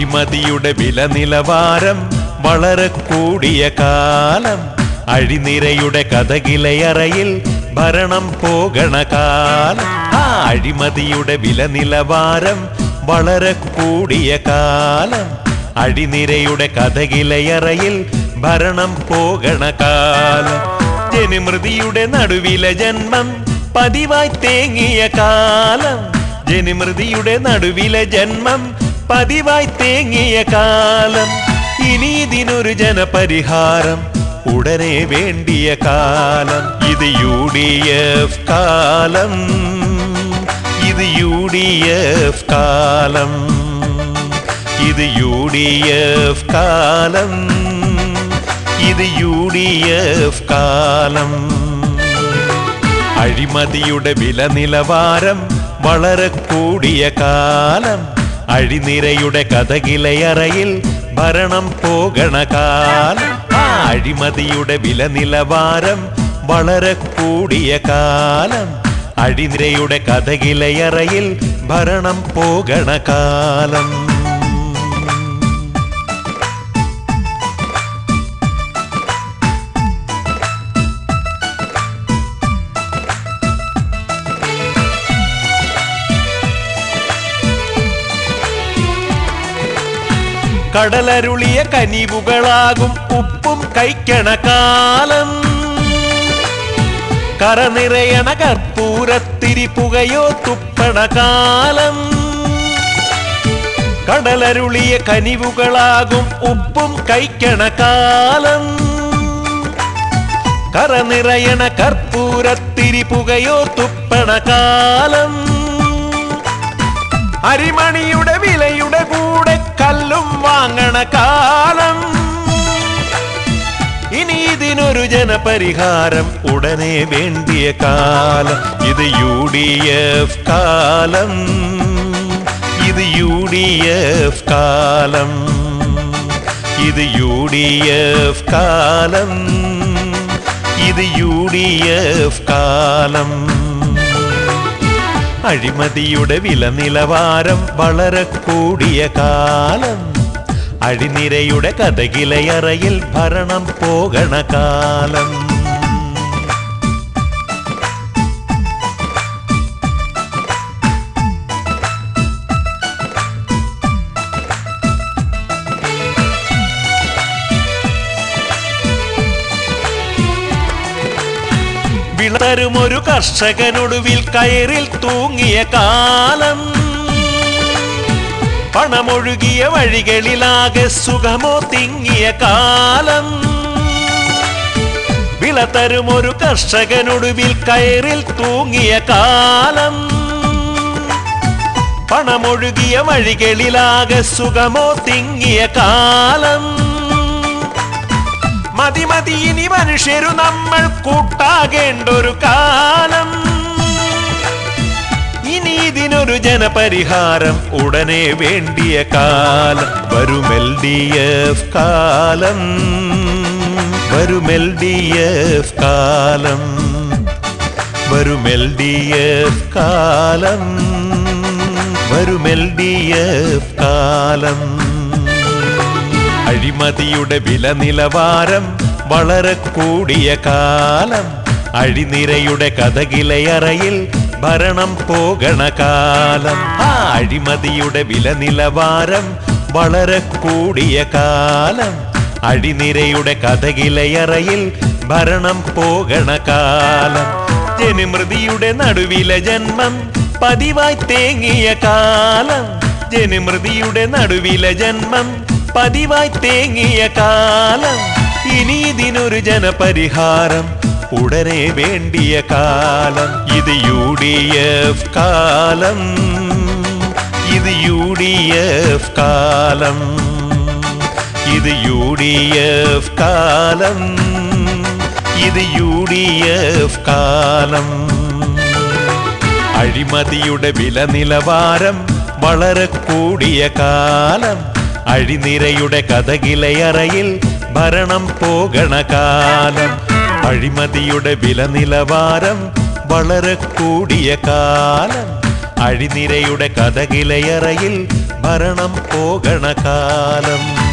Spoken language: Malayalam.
അഴിമതിയുടെ വില നിലവാരം വളരെ കൂടിയ കാലം. അഴിനിരയുടെ കഥകിലയറയിൽ ഭരണം പോകണ കാലം. ആ അഴിമതിയുടെ വില നിലവാരം വളരെ കൂടിയ കാലം. അഴിനിരയുടെ കഥകിലയറയിൽ ഭരണം പോകണ കാലം. ജനിമൃതിയുടെ നടുവിലെ ജന്മം പതിവായി തേങ്ങിയ കാലം. ജനിമൃതിയുടെ നടുവിലെ ജന്മം പതിവായി തേങ്ങിയ കാലം. ഇനി ഇതിനൊരു ജനപരിഹാരം ഉടനെ വേണ്ടിയ കാലം. ഇത് യു ഡി എഫ് കാലം. ഇത് യു ഡി എഫ് കാലം. ഇത് യു ഡി എഫ് കാലം. ഇത് യു ഡി എഫ് കാലം. അഴിമതിയുടെ വില നിലവാരം വളരെ കൂടിയ കാലം. അഴിനിരയുടെ കഥകിലയറയിൽ ഭരണം പോകണ കാലം. ആ അഴിമതിയുടെ വില നിലവാരം വളരെ കൂടിയ കാലം. അഴിനിരയുടെ കഥകിലയറയിൽ ഭരണം പോകണ കാലം. കടലരുളിയ കനിവുകളാകും ഉപ്പും കൈക്കണ കാലം കറനിറയണ കർപ്പൂരത്തിരി പുകയോ തുപ്പണ കാലം കടലരുളിയ കനിവുകളാകും ഉപ്പും കൈക്കണ കാലം കറനിറയണ കർപ്പൂരത്തിരി പുകയോ തുപ്പണ കാലം അരിമണിയുടെ വിലയുടെ കൂടെ കല്ലും വാങ്ങണ കാലം. ഇനി ഇതിനൊരു ജനപരിഹാരം ഉടനെ വേണ്ടിയ കാലം. ഇത് യു ഡി എഫ് കാലം. ഇത് യു ഡി എഫ് കാലം. ഇത് യു ഡി എഫ് കാലം. ഇത് യു ഡി എഫ് കാലം. അഴിമതിയുടെ വില നിലവാരം വളരെ കൂടിയ കാലം. അഴിനിരയുടെ കഥകിലയറയിൽ ഭരണം പോകണ കാലം. വിളതരുമൊരു കർഷകനൊടുവിൽ കയറിൽ തൂങ്ങിയ കാലം. പണമൊഴുകിയ വഴികളിലാകെ സുഖമോ തിങ്ങിയ കാലം. വിളതരുമൊരു കർഷകനൊടുവിൽ കയറിൽ തൂങ്ങിയ കാലം. പണമൊഴുകിയ വഴികളിലാകെ സുഖമോ തിങ്ങിയ കാലം. മതി മതി ഇനി മനുഷ്യരു നമ്മൾ കൂട്ടാകേണ്ടൊരു കാലം. ഇനി ഇതിനൊരു ജനപരിഹാരം ഉടനെ വേണ്ടിയ കാലം. വരും എൽ ഡി എഫ് കാലം. വരും എൽ ഡി എഫ് കാലം. വരും എൽ ഡി എഫ് കാലം. വരും എൽ ഡി എഫ് കാലം. അഴിമതിയുടെ വില നിലവാരം വളരെ കൂടിയ കാലം. അഴിനിരയുടെ കഥകിലയറയിൽ ഭരണം പോകണ കാലം. ആ അഴിമതിയുടെ വില നിലവാരം വളരെ കൂടിയ കാലം. അഴിനിരയുടെ കഥകിലയറയിൽ ഭരണം പോകണ കാലം. ജനിമൃതിയുടെ നടുവിലെ ജന്മം പതിവായി തേങ്ങിയ കാലം. ജനിമൃതിയുടെ നടുവിലെ ജന്മം പതിവായി തേങ്ങിയ കാലം ഇനി ഇതിനൊരു ജനപരിഹാരം ഉടനെ വേണ്ടിയ കാലം. ഇത് യു ഡി എഫ് കാലം. ഇത് യു ഡി എഫ് കാലം. ഇത് യു ഡി എഫ് കാലം. ഇത് യു ഡി എഫ് കാലം. അഴിമതിയുടെ വില നിലവാരം വളരെ കൂടിയ കാലം. അഴിനിരയുടെ കഥകിലയറയിൽ ഭരണം പോകണ കാലം. അഴിമതിയുടെ വില നിലവാരം വളരെ കൂടിയ കാലം. അഴിനിരയുടെ കഥകിലയറയിൽ ഭരണം പോകണ കാലം.